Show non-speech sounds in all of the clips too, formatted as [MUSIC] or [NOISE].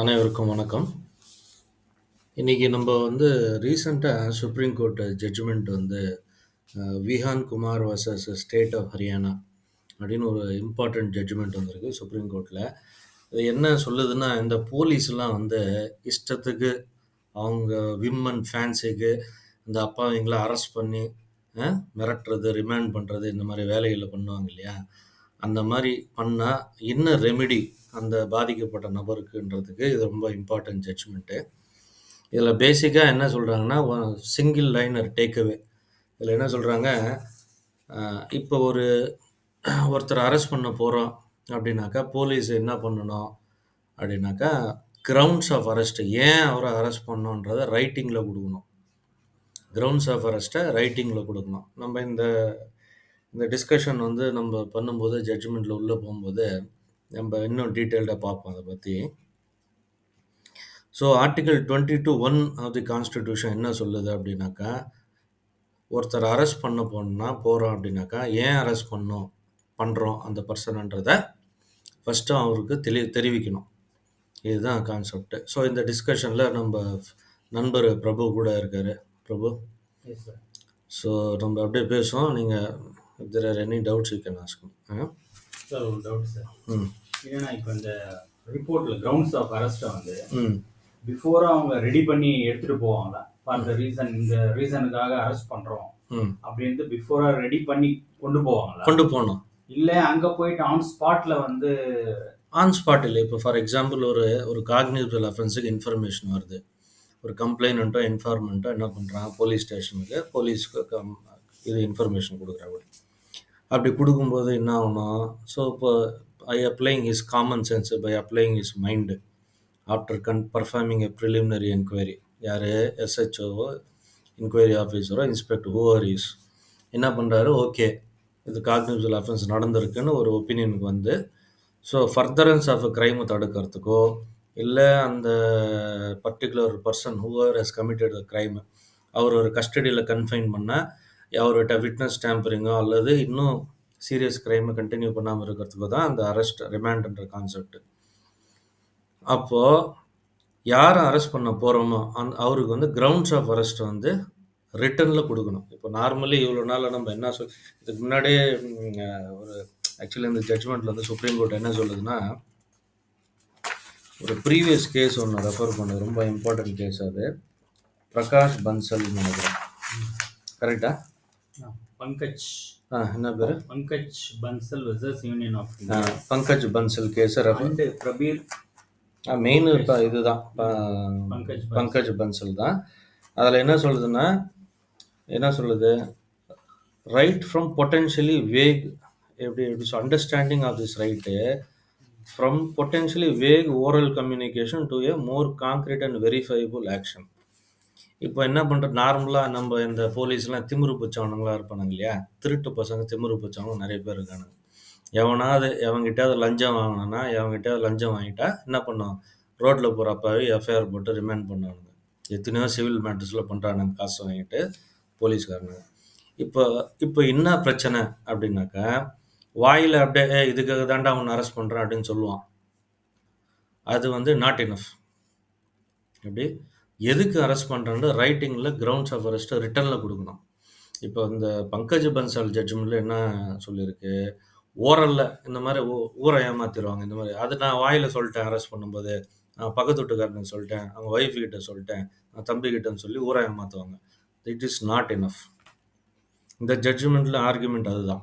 அனைவருக்கும் வணக்கம். இன்றைக்கி நம்ம வந்து ரீசண்டாக சுப்ரீம் கோர்ட் ஜட்ஜ்மெண்ட் வந்து Vihaan Kumar versus State of Haryana அப்படின்னு ஒரு இம்பார்ட்டண்ட் ஜட்ஜ்மெண்ட் வந்திருக்கு சுப்ரீம் கோர்ட்டில் இது என்ன சொல்லுதுன்னா, இந்த போலீஸ்லாம் வந்து இஷ்டத்துக்கு அவங்க விமன் ஃபேன்ஸிக்கு இந்த அப்பாவிங்கள அரெஸ்ட் பண்ணி மிரட்டுறது, ரிமாண்ட் பண்ணுறது இந்த மாதிரி வேலைகளை பண்ணுவாங்க இல்லையா? அந்த மாதிரி பண்ணால் என்ன ரெமெடி அந்த பாதிக்கப்பட்ட நபருக்குன்றதுக்கு இது ரொம்ப இம்பார்ட்டன்ட் ஜட்ஜ்மெண்ட்டு. இதில் பேசிக்காக என்ன சொல்கிறாங்கன்னா சிங்கிள் லைனர் டேக்அவே இதில் என்ன சொல்கிறாங்க இப்போ ஒரு ஒருத்தர் அரெஸ்ட் பண்ண போகிறோம் அப்படின்னாக்கா, போலீஸ் என்ன பண்ணணும் அப்படின்னாக்கா, கிரவுண்ட்ஸ் ஆஃப் அரெஸ்ட் ஏன் அவரை அரெஸ்ட் பண்ணணுன்றத ரைட்டிங்கில் கொடுக்கணும். கிரவுண்ட்ஸ் ஆஃப் அரெஸ்ட்டை ரைட்டிங்கில் கொடுக்கணும். நம்ம இந்த இந்த டிஸ்கஷன் வந்து நம்ம பண்ணும்போது ஜட்ஜ்மெண்ட்ல உள்ள போம்போது, நம்ப இன்னும் டீட்டெயில்டா பார்ப்போம் அத பத்தி. So article 22(1) of the constitution என்ன சொல்லுது அப்படின்னாக்கா, ஒருத்தர அரெஸ்ட் பண்ண போணும்னா போறோம் அப்படின்னாக்கா, ஏன் அரெஸ்ட் பண்ணணும் பண்றோம் அந்த பெர்சனன்றத ஃபர்ஸ்ட்டு அவருக்கு தெளி தெரிவிக்கணும். இதுதான் கான்செப்ட். ஸோ இந்த டிஸ்கஷன்ல நம்ப நண்பர் பிரபு கூட இருக்காரு. பிரபு. ஸோ நம்ம அப்படியே பேசுவோம். நீங்க if there are any doubts you can ask me. Sir ஒரு டவுட் சார். என்னன்னா இப்போ இந்த ரிப்போர்ட்ல கிரவுண்ட்ஸ் ஆஃப் அரெஸ்ட்டை வந்து ம். பிஃபோரா அவங்க ரெடி பண்ணி எடுத்துட்டு போவாங்களா? ஃபார் த ரீசன் இந்த ரீசனுக்காக அரெஸ்ட் பண்றோம் ம். அப்படின்ட்டு பிஃபோரா ரெடி பண்ணி கொண்டு போவாங்களா? கொண்டு போணும். இல்ல அங்க போயிட்டு ஆன் ஸ்பாட்ல வந்து ஆன் ஸ்பாட் இல்ல. இப்போ ஃபார் எக்ஸாம்பிள் ஒரு ஒரு காக்னிசபிள் அஃபென்ஸுக்கு இன்ஃபர்மேஷன் வருது. ஒரு கம்ப்ளைனன்ட்டோ, இன்ஃபார்மன்ட்டோ என்ன பண்றாங்க, போலீஸ் ஸ்டேஷனுக்கு போலீஸ்க்கு கம் இது இன்ஃபர்மேஷன் குடுக்குறாங்க. அப்படி கொடுக்கும்போது என்ன ஆகணும், ஸோ இப்போ I applying is common sense by applying is mind after gun performing a preliminary enquiry யார்? எஸ்ஹெச்ஓவோ, என்கொயரி ஆஃபீஸரோ, இன்ஸ்பெக்டர் ஹூஆர் இஸ் என்ன பண்ணுறாரு ஓகே இது காக்னிசபிள் அஃபென்ஸ் நடந்திருக்குன்னு ஒரு ஒப்பீனியனுக்கு வந்து, so furtherance of a crime தடுக்கிறதுக்கோ, இல்லை அந்த particular person who are has committed a crime அவர் ஒரு கஸ்டடியில் கன்ஃபைன் பண்ணால் அவர்கிட்ட விட்னஸ் டேம்பரிங்கோ அல்லது இன்னும் சீரியஸ் கிரைமை கண்டினியூ பண்ணாமல் இருக்கிறதுக்கு தான் அந்த அரெஸ்ட் ரிமாண்ட்ன்ற கான்செப்ட். அப்போது யாரை அரெஸ்ட் பண்ண போகிறோமோ அந் அவருக்கு வந்து கிரவுண்ட்ஸ் ஆஃப் அரெஸ்ட் வந்து ரிட்டனில் கொடுக்கணும் இப்போ நார்மலி இவ்வளோ நாளில் நம்ம என்ன சொல் இதுக்கு முன்னாடியே ஒரு ஆக்சுவலி இந்த ஜட்ஜ்மெண்ட்ல வந்து சுப்ரீம் கோர்ட் என்ன சொல்லுதுன்னா, ஒரு ப்ரீவியஸ் கேஸ் ஒன்று ரெஃபர் பண்ணது ரொம்ப இம்பார்ட்டன்ட் கேஸ் அது. பிரகாஷ் பன்சல் நினைக்கிறேன் கரெக்டாக பங்கஜ் என்ன பேரு? Pankaj Bansal versus Union of Pankaj Bansal case refer and Prabir main இப்ப இதுதான். பங்கஜ். பங்கஜ் பன்சல் தான். அதுல என்ன சொல்லுதுன்னா, என்ன சொல்லுது, ரைட் ஃப்ரம் பொட்டன்ஷியலி வேக் எப்படி எப்படி understanding of this right from potentially vague oral communication to a more concrete and verifiable action. இப்போ என்ன பண்ணுறது நார்மலாக நம்ம இந்த போலீஸ்லாம் திமிரு பிடிச்சவனுங்களாம் இருப்பானுங்க இல்லையா? திருட்டு பசங்க, திமிரு பிடிச்சவங்க நிறைய பேர் இருக்கானுங்க. எவனாவது எவன்கிட்டயாவது லஞ்சம் வாங்கினா எவன்கிட்டயாவது லஞ்சம் வாங்கிட்டா என்ன பண்ணுவான், ரோட்டில் போகிறப்பாவே எஃப்ஐஆர் போட்டு ரிமைண்ட் பண்ணுவானுங்க. எத்தனையோ சிவில் மேட்டர்ஸில் பண்ணுறானுங்க காசு வாங்கிட்டு போலீஸ்காரனுங்க. இப்போ இப்போ என்ன பிரச்சனை அப்படின்னாக்கா, வாயில் அப்படியே இதுக்காக தாண்டா உன்ன அரெஸ்ட் பண்ணுறான் அப்படின்னு சொல்லுவான். அது வந்து நாட் இனஃப் எப்படி? எதுக்கு அரெஸ்ட் பண்றேன்னு ரைட்டிங்ல கிரவுண்ட்ஸ் ஆஃப் அரெஸ்ட்ட ரிட்டன்ல குடுக்கணும். இப்போ இந்த பங்கஜ் பன்சால் ஜட்ஜ்மெண்ட்ல என்ன சொல்லியிருக்கு, ஓரல்ல இந்த ஊ ஊர ஏமாத்திருவாங்க இந்த மாரி. அது நான் வாயில சொல்ட்டேன் அரெஸ்ட் பண்ணும்போது. நான் பக்கத்து வீட்டுக்காரனுக்கு சொல்ட்டேன், அவங்க ஒய்ஃப் கிட்ட சொல்ட்டேன், நான் தம்பி கிட்டன்னு சொல்லி ஊர ஏமாத்துவாங்க. It is not enough. இந்த ஜட்ஜ்மெண்ட்ல ஆர்குமென்ட் அதுதான்.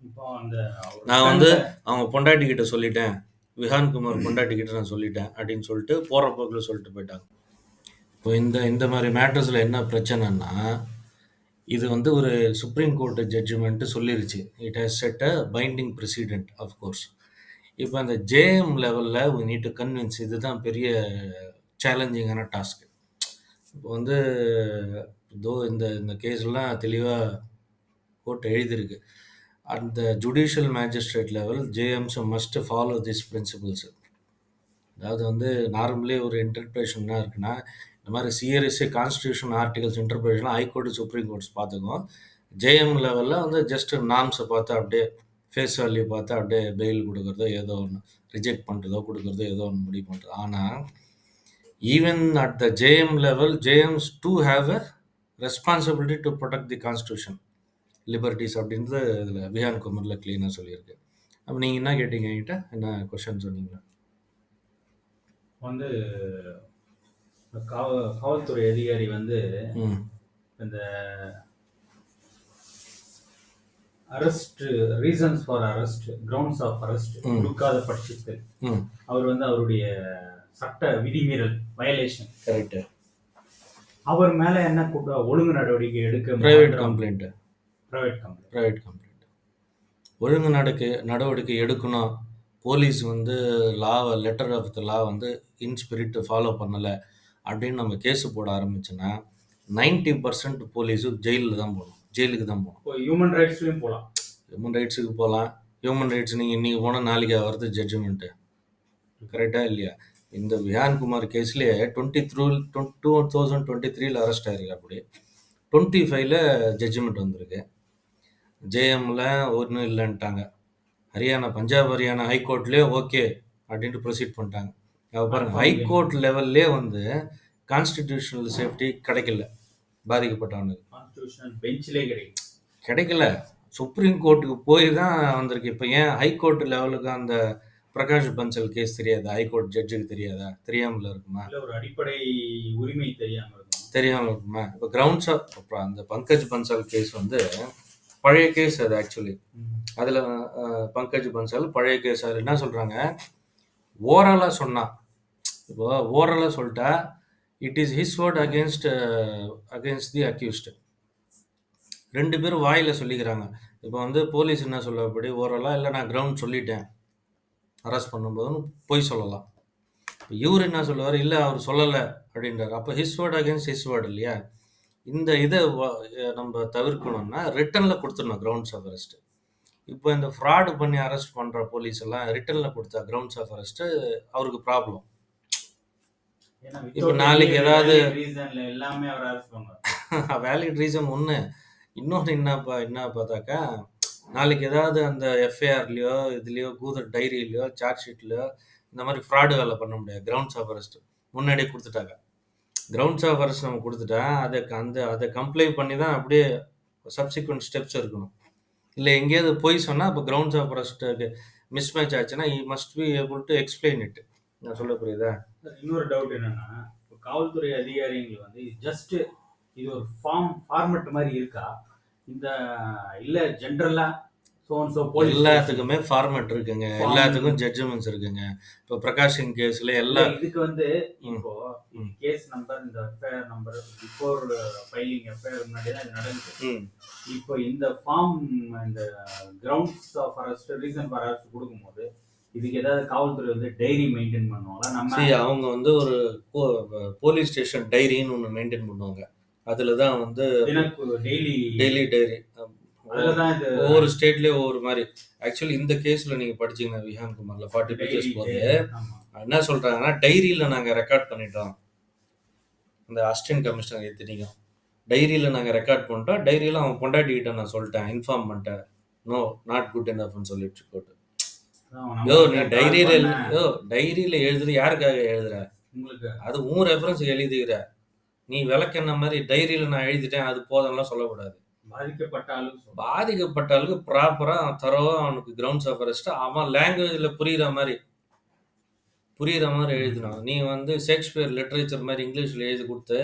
இப்போ அந்த அவர் நான் வந்து அவங்க பொண்டாட்டி கிட்ட சொல்லிட்டேன். விஹான் குமார் பொண்டாட்டி கிட்ட நான் சொல்லிட்டேன் அப்படின்னு சொல்லிட்டு போற போக்குல சொல்லிட்டு போயிட்டாங்க. இப்போ இந்த இந்த மாதிரி மேட்டர்ஸில் என்ன பிரச்சனைன்னா, இது வந்து ஒரு Supreme Court judgement சொல்லிருச்சு. It has set a binding precedent of course இப்போ அந்த ஜேஎம் லெவலில் வி நீட் டு கன்வின்ஸ் இதுதான் பெரிய சேலஞ்சிங்கான டாஸ்க். இப்போ வந்து தோ இந்த இந்த கேஸ்லாம் தெளிவாக கோர்ட் எழுதியிருக்கு. அந்த judicial magistrate level JMs must follow this principles அதாவது வந்து நார்மலி ஒரு இன்டர்பிரேஷன் என்ன இருக்குன்னா, இந்த மாதிரி சிஆர்எஸ்ஏ constitution articles interpretation high court, Supreme courts பார்த்துக்கும். ஜேஎம் லெவலில் வந்து ஜஸ்ட் நாம்ஸை பார்த்து அப்படியே ஃபேஸ் வேல்யூ பார்த்து அப்படியே பெயில் கொடுக்குறதோ ஏதோ ஒன்று ரிஜெக்ட் பண்ணுறதோ கொடுக்குறதோ ஏதோ ஒன்று முடிவு பண்ணுறது ஆனால் even at the JM level JMs to have a responsibility to protect the constitution liberties அப்படின்றது இதில் பிஹான் குமரில் க்ளீனாக சொல்லியிருக்கு. அப்போ நீங்கள் என்ன கேட்டீங்க என்கிட்ட? என்ன கொஷின் சொன்னீங்களா? வந்து காவ காவல்துறை அதிகாரி வந்து இந்த arrest reasons for arrest grounds of arrest. கொடுக்காத பட்சத்தில் அவர் வந்து அவருடைய சட்ட விதிமீறல் வயலேஷன் கரெக்டு அவர் மேல என்ன குற்ற- ஒழுங்கு நடவடிக்கை எடுக்க private complaint private complaint private complaint ஒழுங்கு நடக்கு நடவடிக்கை எடுக்கணும். போலீஸ் வந்து லாவை லெட்டர் ஆஃப் த லா வந்து இன் ஸ்பிரிட் ஃபாலோ பண்ணலை. அப்படின்னு நம்ம கேஸ் போட ஆரம்பிச்சோன்னா நைன்டி பர்சன்ட் போலீஸு ஜெயிலில் தான் போகணும். ஜெயிலுக்கு தான் போகணும். ஹியூமன் ரைட்ஸ்லயும் போலாம் ஹியூமன் ரைட்ஸுக்கு போகலாம். ஹியூமன் ரைட்ஸ் நீங்கள் இன்றைக்கி போனால் நாளைக்கு வருது ஜட்ஜ்மெண்ட்டு கரெக்டாக இல்லையா? இந்த Vihaan Kumar கேஸ்லேயே twenty through two thousand twenty த்ரீல அரெஸ்ட் ஆயிருக்கு அப்படி டுவெண்ட்டி ஃபைவ்ல ஜட்ஜ்மெண்ட் வந்திருக்கு ஜேஎம்ல ஒன்றும் இல்லைன்ட்டாங்க. ஹரியானா பஞ்சாப் ஹரியானா ஹைகோர்ட்லேயே ஓகே அப்படின்ட்டு ப்ரொசீட் பண்ணிட்டாங்க. பாருங்க ஹைகோர்ட் லெவல்லே வந்து கான்ஸ்டிடியூஷனல் சேஃப்டி கிடைக்கல. பாதிக்கப்பட்டவனுக்கு. கான்ஸ்டியூஷனல் பெஞ்சிலே கிடைக்கும் கிடைக்கல. சுப்ரீம் கோர்ட்டுக்கு போய் தான் வந்திருக்கு. இப்போ ஏன் ஹைகோர்ட் லெவலுக்கு அந்த பிரகாஷ் பன்சல் கேஸ் தெரியாதா? ஹைகோர்ட் ஜட்ஜுக்கு தெரியாதா? தெரியாமல் இருக்குமா? இல்ல ஒரு அடிப்படை உரிமை தெரியாம இருக்கும்? தெரியாமல் இருக்குமா? இப்போ கிரவுண்ட்ஸ் அப்புறம் அந்த பங்கஜ் பன்சால் கேஸ் வந்து பழைய கேஸ் அது ஆக்சுவலி அதில் பங்கஜ் பன்சால் பழைய கேஸ் அதில் என்ன சொல்கிறாங்க ஓரலாக சொன்னான் இப்போ ஓரலாக சொல்லிட்டா it is his word against against the accused ரெண்டு பேரும் வாயில் சொல்லிக்கிறாங்க. இப்போ வந்து போலீஸ் என்ன சொல்லப்படி ஓரலாக இல்லை நான் கிரவுண்ட் சொல்லிட்டேன். அரெஸ்ட் பண்ணும்போதுன்னு பொய் சொல்லலாம். இப்போ இவர் என்ன சொல்லுவார்? இல்லை அவர் சொல்லலை. அப்படின்றார். அப்போ his word against his word இல்லையா? இந்த இதை நம்ம தவிர்க்கணும்னா ரிட்டனில் கொடுத்துடணும் கிரவுண்ட்ஸ் ஆஃப் அரெஸ்ட்டு இப்போ இந்த ஃப்ராடு பண்ணி அரெஸ்ட் பண்ணுற போலீஸ் எல்லாம் ரிட்டனில் கொடுத்தா கிரவுண்ட்ஸ் ஆஃப் அரெஸ்ட்டு அவருக்கு ப்ராப்ளம் இப்ப நாளைக்கு ஏதாவது- ரீசன்ல எல்லாமே அவர் பண்ணுவார். வேலிட் ரீசன் ஒன்று இன்னொன்று என்னப்பா என்ன பார்த்தாக்கா நாளைக்கு ஏதாவது அந்த எஃப்ஐஆர்லேயோ இதுலேயோ கூதர் டைரியிலையோ சார்ஜ் ஷீட்லையோ இந்த மாதிரி ஃப்ராடு வேலை பண்ண முடியாது. கிரவுண்ட்ஸ் ஆஃப் அரெஸ்ட் முன்னாடியே கொடுத்துட்டாங்க. கிரவுண்ட்ஸ் ஆஃப் அரெஸ்ட் நம்ம கொடுத்துட்டா அதை அந்த அதை கம்ப்ளை பண்ணி தான் அப்படியே சப்சிக்வெண்ட் ஸ்டெப்ஸ் இருக்கணும். இல்லை எங்கேயாவது போய் சொன்னால் இப்போ கிரவுண்ட்ஸ் ஆஃப் அரெஸ்ட்டுக்கு மிஸ் மேட்ச் ஆச்சுன்னா he must be able to explain it நான் சொல்ல புரியுதா? இன்னொரு டவுட் என்னன்னா இப்போ காவல்துறை அதிகாரிகள் வந்து ஜஸ்ட் இது ஒரு ஃபார்ம் ஃபார்மட் மாதிரி இருக்கா? இந்த இல்ல ஜென்ரலா சோன் சோ போலீஸ் எல்லாத்துக்குமே ஃபார்மேட் இருக்குங்க. எல்லாத்துக்கும் ஜட்ஜ்மெண்ட்ஸ் இருக்குங்க. இப்போ பிரகாஷ் சிங் கேஸ்ல எல்லா இதுக்கு வந்து. இப்போ. கேஸ் நம்பர் இந்த FIR number before filing FIR முன்னாடி தான் இது நடந்துச்சு. ம், இப்போ இந்த ஃபார்ம் இந்த grounds of arrest reason for arrest கொடுக்கும்போது இதுக்கு ஏதாவது காவல்துறை வந்து டைரி மெயின்டைன் பண்ணுவாங்களா? நம்ம அவங்க வந்து ஒரு போலீஸ் ஸ்டேஷன் டைரின்னு ஒன்று மெயின்டைன் பண்ணுவாங்க. அதில் தான் வந்து டெய்லி டெய்லி டைரி ஒவ்வொரு ஸ்டேட்லேயும் ஒவ்வொரு மாதிரி. ஆக்சுவலி இந்த கேஸில் நீங்கள் படிச்சீங்கன்னா விஹான் குமாரில் ஃபார்ட்டி பேஜஸ் போது. என்ன சொல்கிறாங்கன்னா டைரியில் நாங்கள் ரெக்கார்ட் பண்ணிட்டோம். இந்த அசிஸ்டன்ட் கமிஷனர் எத்தனைக்கும் டைரியில் நாங்கள் ரெக்கார்ட் பண்ணிட்டோம். டைரியில் அவன் பொண்டாட்டிக்கிட்ட நான் சொல்லிட்டேன் இன்ஃபார்ம் பண்ணிட்டேன். நோ நாட் குட் என்னஃப்னு சொல்லிட்டு போட்டு யோ நீ டைரியில. யோ டைரியில யாருக்காக எழுதுற? உங்களுக்கு. அது உன் ரெஃபரன்ஸ் எழுதிக்கிற. நீ விளக்கென்ன மாதிரி டைரியில நான் எழுதிட்டேன் அது போதெல்லாம் சொல்லக்கூடாது. பாதிக்கப்பட்ட ஆளுக்கு. பாதிக்கப்பட்ட ஆளுக்கு ப்ராப்பரா தரவா அவனுக்கு கிரவுண்ட்ஸ் ஆஃப் அரெஸ்ட் அவன் லாங்குவேஜ்ல புரியுற மாதிரி புரியுற மாதிரி எழுதினான். நீ வந்து ஷேக்ஸ்பியர் லிட்ரேச்சர் மாதிரி இங்கிலீஷ்ல எழுதி கொடுத்து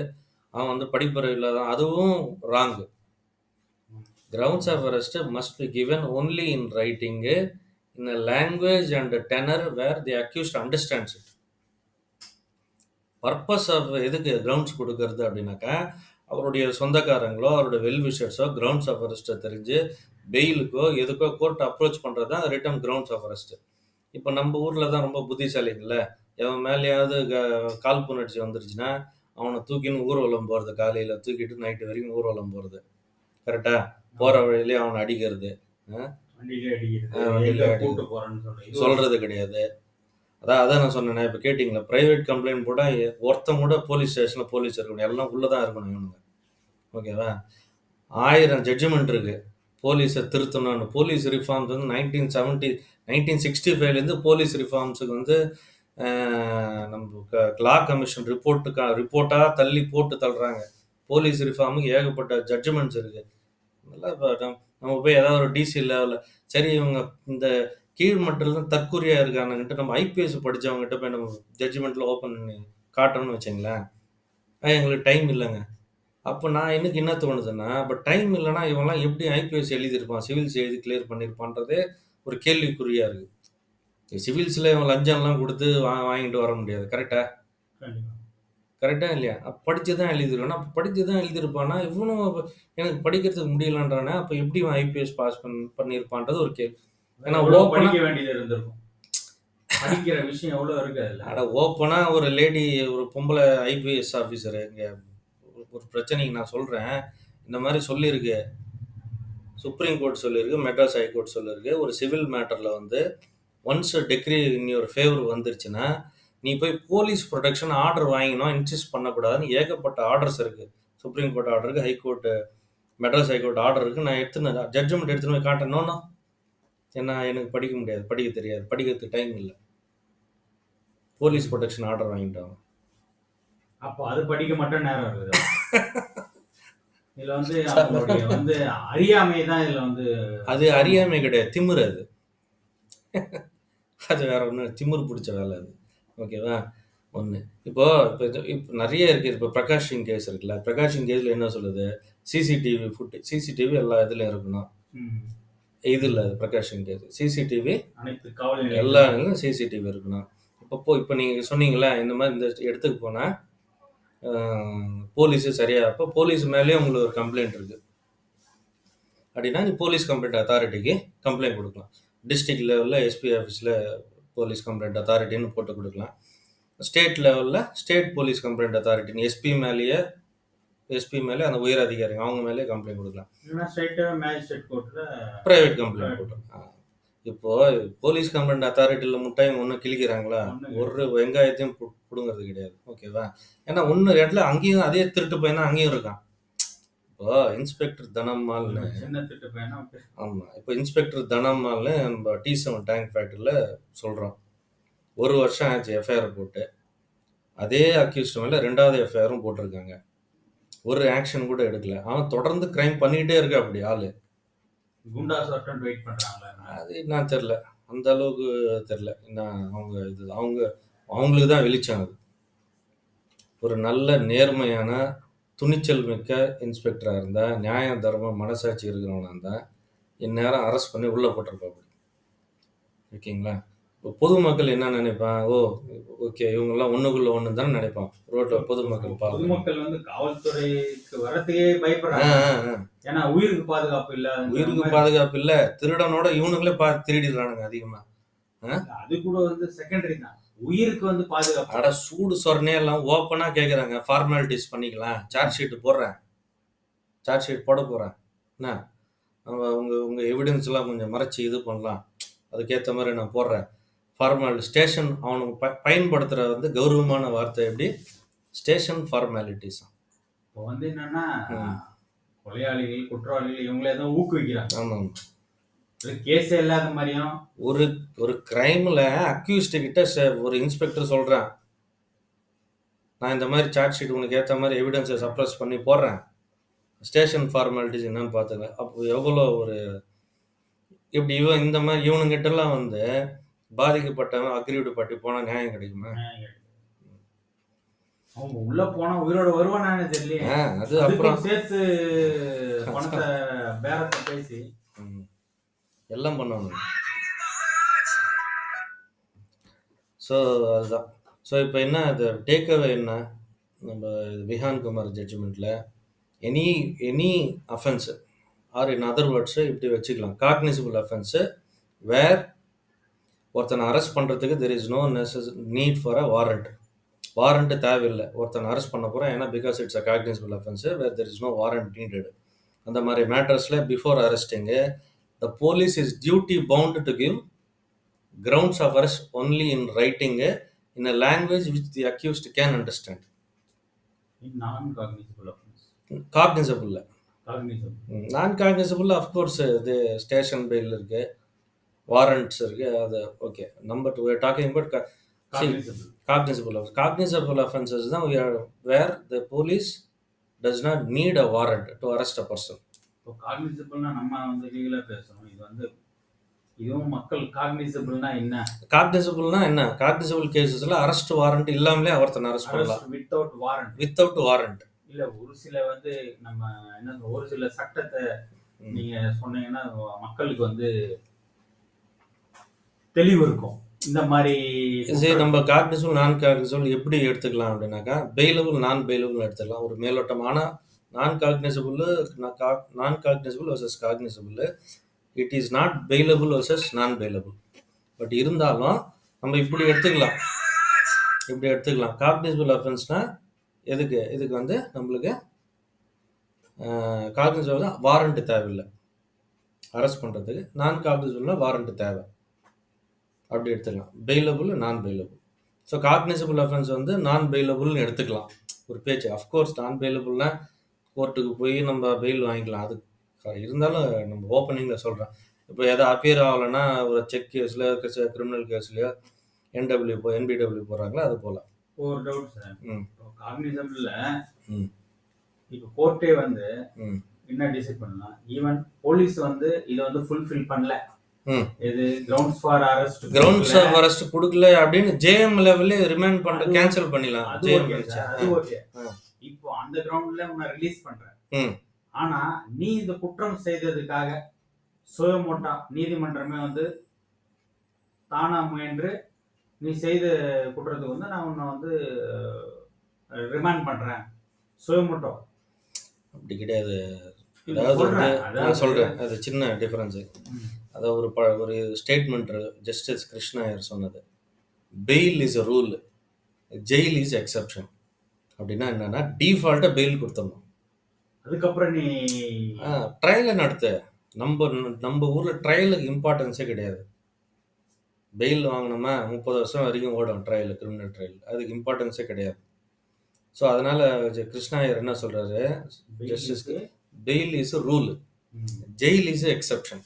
அவன் வந்து படிப்பறிவு இல்லாதான் அதுவும் wrong grounds of arrest must be given only in writing in a language and tenor where the accused understands it purpose of எதுக்கு கிரவுண்ட்ஸ் கொடுக்கறது அப்படின்னாக்கா அவருடைய சொந்தக்காரங்களோ அவருடைய வெல்விஷர்ஸோ கிரவுண்ட்ஸ் ஆஃப் அரெஸ்ட்டை தெரிஞ்சு பெயிலுக்கோ எதுக்கோ கோர்ட் அப்ரோச் பண்ணுறது தான் ரிட்டன் கிரவுண்ட்ஸ் ஆஃப் அரெஸ்ட்டு இப்போ நம்ம ஊரில் தான் ரொம்ப புத்திசாலிங்கள்ல எவன் மேலேயாவது க- புணர்ச்சி வந்துருச்சுன்னா அவனை தூக்கின்னு ஊர்வலம் போகிறது காலையில் தூக்கிட்டு நைட்டு வரைக்கும் ஊர்வலம் போகிறது கரெக்டாக போகிற வழியிலே அவனை அடிக்கிறது. சொல்கிறது கிடையாது. அதான் அதான் நான் சொன்னேன் இப்போ கேட்டிங்களா? ப்ரைவேட் கம்ப்ளைண்ட் கூட ஒருத்தன் கூட போலீஸ் ஸ்டேஷனில் போலீஸ் இருக்கணும். எல்லாம் உள்ளே தான் இருக்கணும் இவனுங்க. ஓகேவா? ஆயிரம் ஜட்ஜ்மெண்ட் இருக்கு. போலீஸை திருத்தணும்னு. போலீஸ் ரிஃபார்ம்ஸ் வந்து நைன்டீன் செவன்ட்டி நைன்டீன் சிக்ஸ்டி ஃபைவ்லேருந்து போலீஸ் ரிஃபார்ம்ஸுக்கு வந்து நம்ம லா கமிஷன் ரிப்போர்ட்டுக்கா ரிப்போர்ட்டாக தள்ளி போட்டு தள்ளுறாங்க. போலீஸ் ரிஃபார்முக்கு ஏகப்பட்ட ஜட்ஜ்மெண்ட்ஸ் இருக்குது நல்லா இப்ப நம்ம போய் ஏதாவது ஒரு டிசி லெவலில் சரி இவங்க இந்த கீழ் மட்டத்தில் தான் தற்கொலையாக இருக்கானுங்கிட்ட நம்ம ஐபிஎஸ் படித்தவங்ககிட்ட போய் நம்ம ஜட்ஜ்மெண்ட்டில் ஓப்பன் பண்ணி காட்டணும்னு வச்சுங்களேன். எங்களுக்கு டைம் இல்லைங்க. அப்போ நான் எனக்கு என்ன தோணுதுன்னா இப்போ டைம் இல்லைன்னா இவன்லாம் எப்படி ஐபிஎஸ் எழுதியிருப்பான்? சிவில்ஸ் எழுதி கிளியர் பண்ணியிருப்பான்றதே ஒரு கேள்விக்குறியாக இருக்குது சிவில்ஸில் இவன் லஞ்சம்லாம் கொடுத்து வா வாங்கிட்டு வர முடியாது. கரெக்டாக கரெக்டாக இல்லையா? அப்போ படித்து தான் எழுதிருக்கானா? அப்போ படித்து தான் எழுதியிருப்பானா? இவனும் அப்ப எனக்கு படிக்கிறதுக்கு முடியலன்றானே? அப்போ எப்படி இவன் ஐபிஎஸ் பாஸ் பண் பண்ணியிருப்பான்றது ஒரு கேள்வி. ஏன்னா open-ஆ- படிக்க வேண்டியது இருந்திருக்கும். படிக்கிற விஷயம் எவ்வளவு இருக்கு அதுல? அட ஓப்பனாக ஒரு லேடி ஒரு பொம்பளை ஐபிஎஸ் ஆஃபீஸர் இங்கே ஒரு பிரச்சனைக்கு நான் சொல்கிறேன் இந்த மாதிரி சொல்லியிருக்கு. சுப்ரீம் கோர்ட் சொல்லியிருக்கு மெட்ராஸ் ஹைகோர்ட் சொல்லியிருக்கு. ஒரு சிவில் மேட்டரில் வந்து once decree in your favour வந்துருச்சுன்னா நீ போய் போலீஸ் ப்ரொடெக்ஷன் ஆர்டர் வாங்கினோம் இன்சிஸ்ட் பண்ணக்கூடாதுன்னு ஏகப்பட்ட ஆர்டர்ஸ் இருக்குது சுப்ரீம் கோர்ட் ஆர்டர் இருக்குது High Court Madras High Court order இருக்குது நான் எடுத்துன்னு ஜட்ஜ்மெண்ட் எடுத்துன்னு போய் காட்டணும்னா ஏன்னா எனக்கு படிக்க முடியாது படிக்க தெரியாது. படிக்கிறதுக்கு டைம் இல்லை. போலீஸ் ப்ரொடெக்ஷன் ஆர்டர் வாங்கிட்டாங்க அப்போ அது படிக்க மட்டும் நேரம் இருக்குது. [LAUGHS] இதுல வந்து அவங்களுடைய வந்து அறியாமை தான் இதுல வந்து அது அறியாமை கிடையாது திமிரு அது. [LAUGHS] அது வேற ஒன்று திமிரு பிடிச்ச வேலை அது. ஓகேவா? ஒன்று இப்போ இப்போ இது- இப்போ நிறைய இருக்குது இப்போ பிரகாஷ் சிங் கேஸ் இருக்குல்ல. பிரகாஷ் சிங் கேஸில் என்ன சொல்லுது? சிசிடிவி ஃபுட் சிசிடிவி எல்லா இதுலையும் இருக்கணும். ம், இது இல்லை அது பிரகாஷ் சிங் கேஸ் சிசிடிவி அனைத்து காவல் நிலையங்களும் எல்லா இடங்களும் சிசிடிவி இருக்கணும். இப்போ போ இப்போ நீங்கள் சொன்னீங்களே இந்த மாதிரி இந்த இடத்துக்கு போனால் போலீஸு சரியாக அப்போ போலீஸ் மேலேயும் உங்களுக்கு ஒரு கம்ப்ளைண்ட் இருக்குது அப்படின்னா நீ போலீஸ் கம்ப்ளைண்ட் அத்தாரிட்டிக்கு கம்ப்ளைண்ட் கொடுக்கலாம். டிஸ்ட்ரிக்ட் லெவலில் எஸ்பி ஆஃபீஸில் போலீஸ் கம்ப்ளைண்ட் அத்தாரிட்டின்னு போட்டு கொடுக்கலாம். ஸ்டேட் லெவலில் ஸ்டேட் போலீஸ் கம்ப்ளைண்ட் அத்தாரிட்டின்னு எஸ்பி மேலேயே எஸ்பி மேலே அந்த உயர் அதிகாரிங்க அவங்க மேலே கம்ப்ளைண்ட் கொடுக்கலாம். ப்ரைவேட் கம்ப்ளைண்ட் போட்டோம் இப்போ போலீஸ் கம்ப்ளைண்ட் அத்தாரிட்டியில் முட்டாய் ஒன்றும் கிழிக்கிறாங்களா? ஒரு வெங்காயத்தையும் புடுங்கிறது கிடையாது. ஓகேவா ஏன்னா ஒன்று இடத்துல அங்கேயும் அதே திருட்டு பையன் அங்கேயும் இருக்கான். இப்போ இன்ஸ்பெக்டர் தனம்மாள்னு சின்ன திட்டு பையனா ஆமாம் இப்போ இன்ஸ்பெக்டர் தனம்மாள்னு நம்ம டி செவன் டேங்க் ஃபேக்ட்ரியில் சொல்கிறோம் ஒரு வருஷம் ஆச்சு எஃப்ஐஆர் போட்டு. அதே அக்யூஸ்ட் மேலே ரெண்டாவது எஃப்ஐஆரும் போட்டிருக்காங்க. ஒரு ஆக்ஷன் கூட எடுக்கல. அவன் தொடர்ந்து கிரைம் பண்ணிக்கிட்டே இருக்க அப்படி ஆள். குண்டா சொட்டன் வெயிட் பண்றாங்களா அது என்ன தெரில அந்த அளவுக்கு தெரில என்ன அவங்க இது அவங்க அவங்களுக்கு தான் வெளிச்சம் அது. ஒரு நல்ல நேர்மையான துணிச்சல் மிக்க இன்ஸ்பெக்டராக இருந்தால் நியாய தர்மம் மனசாட்சி இருக்கிறவனா இருந்தால் இந்நேரம் அரெஸ்ட் பண்ணி உள்ளே போட்டிருப்பாங்க ஓகேங்களா? இப்போ பொதுமக்கள் என்ன நினைப்பான் ஓ ஓகே இவங்கெல்லாம் ஒன்றுக்குள்ள ஒன்று தானே நினைப்பான் ரோட்டில் பொதுமக்கள் பொதுமக்கள் வந்து காவல்துறைக்கு வரத்துக்கே பயப்படுறாங்க. ஏன்னா உயிருக்கு பாதுகாப்பு இல்ல. உயிருக்கு பாதுகாப்பு இல்லை. திருடனோட இவனுங்களே பார்த்து திருடிடுறானுங்க அதிகமாக அது கூட வந்து செகண்டரி தான். உயிருக்கு வந்து பாதுகாப்பு. அட சூடு சொரணே எல்லாம் ஓப்பனா கேக்குறாங்க. ஃபார்மாலிட்டிஸ் பண்ணிக்கலாம். சார்ஜ் ஷீட் போடுறேன். சார்ஜ் ஷீட் போட போறேன். என்ன? உங்க உங்க எவிடன்ஸ் எல்லாம் கொஞ்சம் மறைச்சு இது பண்ணலாம். அதுக்கேற்ற மாதிரி நான் போடுறேன். ஃபார்மாலிட்டி ஸ்டேஷன் அவனுக்கு ப பயன்படுத்துற வந்து கௌரவமான வார்த்தை எப்படி? ஸ்டேஷன் ஃபார்மாலிட்டிஸ் இப்போ வந்து என்னன்னா. கொலையாளிகள் குற்றவாளிகள் இவங்களே தான் ஊக்குவிக்கிறாங்க. ஆமாம் கேஸே இல்லாத மாதிரியும். ஒரு ஒரு கிரைமில் அக்யூஸ்டு கிட்ட ஒரு இன்ஸ்பெக்டர் சொல்கிறேன் நான் இந்த மாதிரி சார்ஜ் ஷீட் உனக்கு ஏற்ற மாதிரி எவிடன்ஸை சப்ரஸ் பண்ணி போடுறேன். ஸ்டேஷன் ஃபார்மாலிட்டிஸ் என்னன்னு பார்த்துங்க அப்போ எவ்வளோ ஒரு இப்படி இவன் இந்த மாதிரி இவனுங்கிட்டலாம் வந்து பாதிக்கப்பட்டவன் அக்ரிவிடு பட்டி போனால் நியாயம் கிடைக்குமா. அவங்க உள்ள போனா உயிரோட வருவானான்னு தெரியலையே. ஆ அது அப்புறம். சேர்த்து பணத்தை [LAUGHS] பேரத்தை பேசி. எல்லாம் பண்ணுவாங்க ஸோ அதுதான். ஸோ இப்போ என்ன அது டேக்அவே என்ன? நம்ம Vihaan Kumar ஜட்ஜ்மெண்ட்டில் any any offence or in other words இப்படி வச்சுக்கலாம். காக்னிசிபிள் அஃபென்ஸு வேர் ஒருத்தனை அரெஸ்ட் பண்ணுறதுக்கு there is no நெசஸ் need for a warrant warrant தேவையில்லை. ஒருத்தனை அரெஸ்ட் பண்ண போகிறோம் ஏன்னா because it's a cognizable offence where there is no warrant needed அந்த மாதிரி மேட்டர்ஸில் before arresting the police is duty bound to give grounds of arrest only in writing uh, in a language which the accused can understand. Non cognizable cognizable non cognizable of course இது station bail இருக்கு warrants இருக்கு அது okay number two talking about cognizable. Cognizable offenses தான் we are where the police does not need a warrant to arrest a person. இப்போ காக்னிசபிள்னா நம்ம வந்து லீகலா பேசணும். இது வந்து இதுவும் மக்கள் காக்னிசபிள்னா என்ன? காக்னிசபிள்னா என்ன? காக்னிசபிள் கேசஸ்ல அரெஸ்ட் வாரண்ட் இல்லாமலே ஒருத்தன் அரெஸ்ட் பண்ணலாம். வித்தவுட் வாரண்ட் வித்தவுட் வாரண்ட் இல்ல ஒரு சில வந்து நம்ம என்ன ஒரு சில சட்டத்தை. நீங்க சொன்னீங்கன்னா மக்களுக்கு வந்து தெளிவு இருக்கும். இந்த மாதிரி சரி நம்ம காக்னிசபிள் நான் காக்னிசபிள் எப்படி எடுத்துக்கலாம் அப்படின்னாக்கா பெயிலபிள் நான் பெயிலபிள் எடுத்துக்கலாம். ஒரு மேலோட்டமான non cognizable non cognizable versus cognizable it is not bailable versus non bailable but இருந்தாலும் நம்ம இப்படி எடுத்துக்கலாம். இப்படி எடுத்துக்கலாம். காக்னிசபிள் அஃபென்ஸ்னால் எதுக்கு? இதுக்கு வந்து நம்மளுக்கு காக்னிசபிள் வாரண்ட் தேவையில்லை. அரெஸ்ட் பண்ணுறதுக்கு நான் காக்னிசபிள்னா வாரண்ட்டு தேவை. அப்படி எடுத்துக்கலாம். பெயிலபிள் நான் பெயிலபிள் ஸோ காக்னிசபிள் அஃபென்ஸ் வந்து நான் பெயிலபிள்னு எடுத்துக்கலாம். ஒரு பேச்சு. அஃப்கோர்ஸ் நான் பெயிலபிள்னா கோர்ட்டுக்கு போய் நம்ம பெயில் வாங்கிக்கலாம். அது இருந்தாலும் நம்ம ஓப்பனிங்கில் சொல்கிறேன் இப்போ எதை அப்பியர் ஆகலைன்னா ஒரு செக் கேஸில் கிரிமினல் கேஸ்லையோ என்டபிள்யூ போ என்பிடபிள்யூ போடுறாங்களோ? அது போல் ஒரு டவுட் சார் காக்னிசபிள்ல இப்போ கோர்ட்டே வந்து என்ன டிசைட் பண்ணலாம் ஈவன் போலீஸ் வந்து இதை வந்து ஃபுல்ஃபில் பண்ணல. இது grounds for arrest grounds arrest கொடுக்கல அப்படின்னு ஜேஎம் லெவல்லே ரிமைண்ட் அது- கேன்சல் பண்ணிடலாம். JM okay. இப்போ அந்த கிரவுண்ட்ல உன்னை ரிலீஸ் பண்றேன். ம். ஆனா நீ இந்த குற்றம் செய்ததுக்காக சுயமோட்டா நீதிமன்றமே வந்து தானா முயன்று நீ செய்த குற்றத்துக்கு வந்து நான் உன்னை வந்து ரிமாண்ட் பண்றேன். சுயமோட்டோ அப்படி கிடையாது. அதாவது சொல்கிறேன் அது சின்ன டிஃபரன்ஸு. அதாவது ஒரு ப ஒரு ஸ்டேட்மெண்ட் ஜஸ்டிஸ் கிருஷ்ணாயர் சொன்னது. Bail is a rule jail is exception அப்படின்னா என்னன்னா டிஃபால்ட்டாக பெயில் கொடுத்துடணும். அதுக்கப்புறம் நீ ட்ரையலை நடத்து நம்ம நம்ம ஊரில் ட்ரையலுக்கு இம்பார்ட்டன்ஸே கிடையாது. பெயில் வாங்கினோமா முப்பது வருஷம் வரைக்கும் ஓடும் ட்ரையல் கிரிமினல் ட்ரையல் அதுக்கு இம்பார்ட்டன்ஸே கிடையாது. ஸோ அதனால் கிருஷ்ணாயர் என்ன சொல்கிறாரு justice fail is rule jail is exception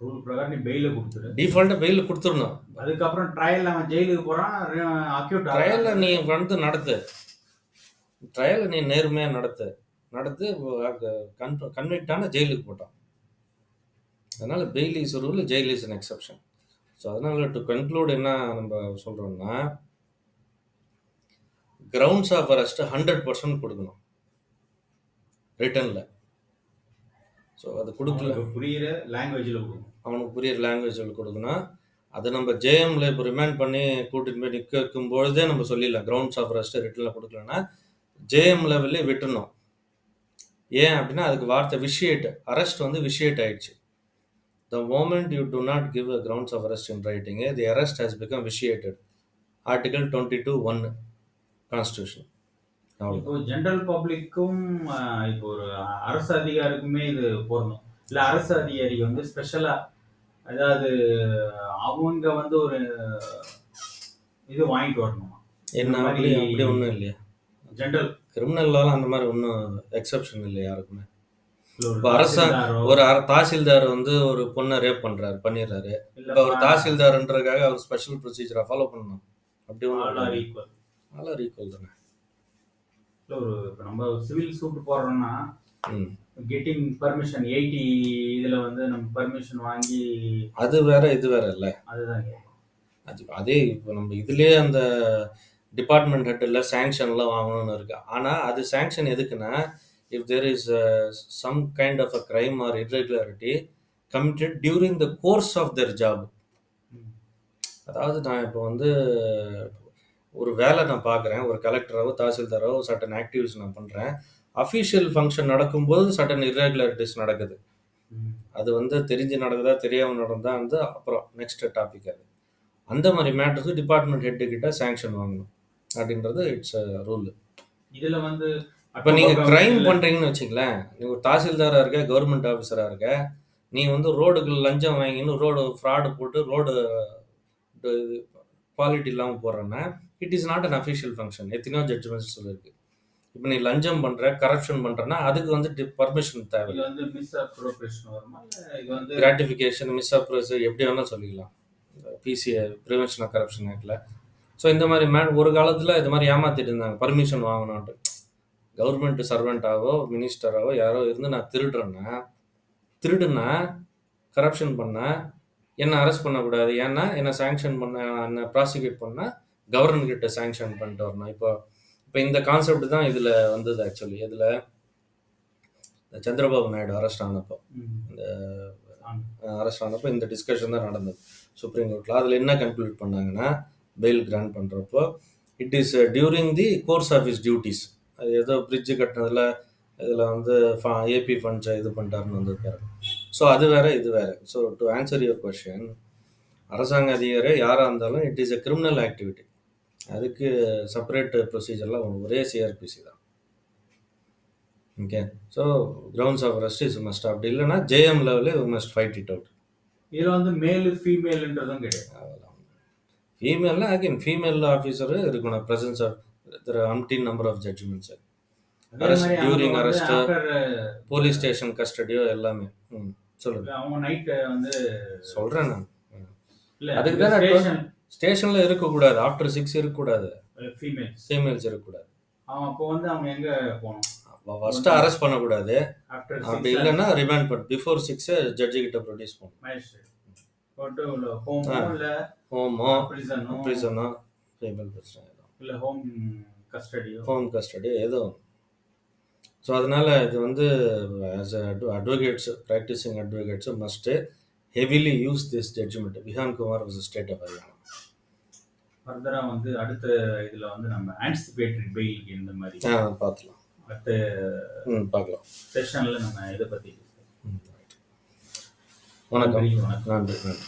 rule பிரகாரம் நீ பெயில கொடுத்துரு. டிஃபால்ட்டாக பெயில் கொடுத்துடணும் அதுக்கப்புறம் ட்ரையல் அவன் ஜெயிலுக்கு போறான் அக்யூட் ட்ரையலை நீ வந்து நடத்து. ட்ரையலை நீ நேர்மையாக நடத்து. நடத்து கன் கன்விக்டான ஜெயிலுக்கு போட்டான். அதனால் bail is rule jail is an exception so அதனால் டு கன்க்ளூட் என்ன நம்ம சொல்கிறோம்னா grounds of arrest hundred percent கொடுக்கணும். ரிட்டனில் ஸோ அது கொடுக்கல. புரியுற லாங்குவேஜ்ல கொடுக்கும் அவனுக்கு புரியுற லாங்குவேஜில் கொடுக்கணும் அது நம்ம ஜேஎம்ல இப்போ ரிமைண்ட் பண்ணி கூட்டிட்டு போய் நிற்க வைக்கும் பொழுதே நம்ம சொல்லிடலாம். கிரவுண்ட்ஸ் ஆஃப் ரெஸ்ட் ரிட்டனில் கொடுக்கலன்னா ஜேஎம் லெவல்லே விட்டுணும் ஏன் அப்படின்னா அதுக்கு வார்த்தை விஷியேட் அரெஸ்ட் வந்து விஷியேட் ஆயிடுச்சு. The moment you do not give a grounds of arrest in writing the arrest has become vitiated article twenty two one constitution இப்போ ஜெனரல் பப்ளிக்கும் இப்போ ஒரு அரசு அதிகாரிக்குமே இது பொருந்தும். இல்ல அரசு அதிகாரி வந்து ஸ்பெஷலா அதாவது அவங்க வந்து ஒரு இது வாங்கிட்டு வரணுமா? என்ன அப்படி அப்படி ஒன்றும் இல்லையா? ஜெனரல் கிரிமினல்லாம் அந்த மாதிரி ஒன்றும் எக்ஸப்ஷன் இல்லை யாருக்குமே. இப்போ அரசா- ஒரு தாசில்தார் வந்து ஒரு பொண்ணை ரேப் பண்றாரு பண்ணிடுறாரு. இப்போ ஒரு தாசில்தார்ன்றதுக்காக அவர் ஸ்பெஷல் ப்ரொசீஜரை ஃபாலோ பண்ணணும். அப்படி all are ஒன்று equal. நல்லா ஈக்குவல் தானே. இல்ல ஒரு இப்ப நம்ம சிவில் சூட் போடுறோம்னா கெட்டிங் பர்மிஷன் எயிட்டி இதுல வந்து நம்ம பர்மிஷன் வாங்கி அது வேற இது வேற இல்லை அதுதான். அது அதே இப்போ நம்ம இதுலயே அந்த டிபார்ட்மெண்ட் ஹெட்டில் சாங்ஷன்லாம் வாங்கணும்னு இருக்கு ஆனால் அது சாங்ஷன் எதுக்குன்னா if there is some kind of a crime or irregularity committed during the course of their job. அதாவது நான் இப்போ வந்து ஒரு வேலை நான் பார்க்குறேன் ஒரு கலெக்டராவோ தாசில்தாரோ சட்டன் ஆக்டிவிட்டிஸ் நான் பண்ணுறேன் அஃபிஷியல் ஃபங்க்ஷன் நடக்கும்போது சட்டன் irregularities நடக்குது. அது வந்து தெரிஞ்சு நடக்குதா தெரியாமல் நடந்தா வந்து அப்புறம் நெக்ஸ்ட் டாபிக் அது. அந்த மாதிரி மேட்டர்ஸ் டிபார்ட்மெண்ட் ஹெட்டு கிட்ட சாங்ஷன் வாங்கணும் அப்படின்றது இட்ஸ் ரூல் இதுல வந்து இப்போ நீங்கள் க்ரைம் பண்ணுறீங்கன்னு வச்சுங்களேன் நீ ஒரு தாசில்தாராக இருக்க கவர்மெண்ட் ஆஃபீஸராக இருக்க நீ வந்து ரோடுக்கு லஞ்சம் வாங்கின்னு ரோடு ஃப்ராடு போட்டு ரோடு குவாலிட்டி இல்லாமல் போடுறேன்னா it is not an official function எத்தனையோ ஜட்ஜ்மெண்ட்ஸ் சொல்லியிருக்கு இப்போ நீ லஞ்சம் பண்ற கரப்ஷன் பண்றன்னா அதுக்கு வந்து பர்மிஷன் தேவை வந்து மிஸ் அப்ரோப்ரேஷன் வருமா இது வந்து கிராட்டிஃபிகேஷன் மிஸ் அப்ரோஸ் எப்படி வேணாலும் சொல்லிக்கலாம். பிசிஏ ப்ரிவென்ஷன் ஆஃப் கரப்ஷன் ஆக்டில் ஸோ இந்த மாதிரி மே ஒரு காலத்தில் இது மாதிரி ஏமாத்திட்டு இருந்தாங்க. பர்மிஷன் வாங்கணுன்ட்டு கவர்மெண்ட் சர்வெண்ட்டாவோ மினிஸ்டராவோ யாரோ இருந்து நான் திருடுறேன்னா திருடுனா கரப்ஷன் பண்ணால் என்ன அரெஸ்ட் பண்ணக்கூடாது. ஏன்னா என்ன சாங்ஷன் பண்ண என்ன ப்ராசிக்யூட் பண்ணால் கவர்னர் கிட்ட சாங்ஷன் பண்ணிட்டு வரணும். இப்போ இப்போ இந்த கான்செப்ட் தான் இதில் வந்தது ஆக்சுவலி இதில் சந்திரபாபு நாயுடு அரெஸ்ட் ஆனப்போ. ம், அரெஸ்ட் ஆனப்போ இந்த டிஸ்கஷன் தான் நடந்தது. சுப்ரீம் கோர்ட்டில் அதில் என்ன கன்க்ளூட் பண்ணாங்கன்னா பெயில் கிராண்ட் பண்ணுறப்போ it is during the course of is duties அது ஏதோ பிரிட்ஜு கட்டினதில் இதில் வந்து ஏபி ஃபண்ட்ஸை இது பண்ணிட்டாருன்னு வந்திருக்காரு. ஸோ அது வேற இது வேற. So to answer your question அரசாங்க அதிகாரி யாராக இருந்தாலும் it is a criminal activity அதுக்கு செப்பரேட் ப்ரொசீஜர்லாம் ஒரே சிஆர்பிசி தான். Okay so grounds of arrest is must அப்படி இல்லைன்னா ஜேஎம் லெவலே மஸ்ட் ஃபைட் இட் அவுட் இதுல வந்து மேலு ஃபீமேல்ன்றதும் கிடையாது. அதெல்லாம் ஃபீமேல்னா அகைன் ஃபீமேல் ஆஃபீஸர் இருக்கணும். Presence of there அம்டின் number of judgments வந்து arrest. after, போலீஸ் ஸ்டேஷன் கஸ்டடியோ எல்லாமே. ம். சொல்லுங்க. அவங்க நைட் வந்து சொல்கிறேன் நான். இல்ல அதுக்கு தான் ஸ்டேஷனில் இருக்கக்கூடாது. ஆஃப்டர் சிக்ஸ் இருக்கக்கூடாது. ஃபீமேல்ஸ் ஃபீமேல்ஸ் இருக்கக்கூடாது. அவன் அப்போ வந்து அவங்க எங்க போகணும்? ஃபஸ்ட்டு அரெஸ்ட் பண்ணக்கூடாது. ஆஃப்டர் அப்படி இல்லைன்னா ரிமாண்ட் பண்ண பிஃபோர் சிக்ஸு ஜட்ஜு கிட்ட ப்ரொடியூஸ் உள்ள ஹோமோ பிரிசனோ ப்ரிசனோ ஃபீமேல் பிரச்சனை இல்ல ஹோம் கஸ்டடியோ ஹோம் கஸ்டடி ஏதோ ஸோ அதனால் இது வந்து as advocates practising advocates must heavily use this judgment Vihaan Kumar vs state of Haryana ஃபர்தரா வந்து அடுத்த இதுல வந்து நம்ம ஆன்டிசிபேட்டரி பெயில் இந்த மாதிரி. ஆ பார்த்துலாம் அடுத்த ம் பார்க்கலாம். செஷன்ல நம்ம இதை right. வணக்கம். வணக்கம். நன்றி நன்றி.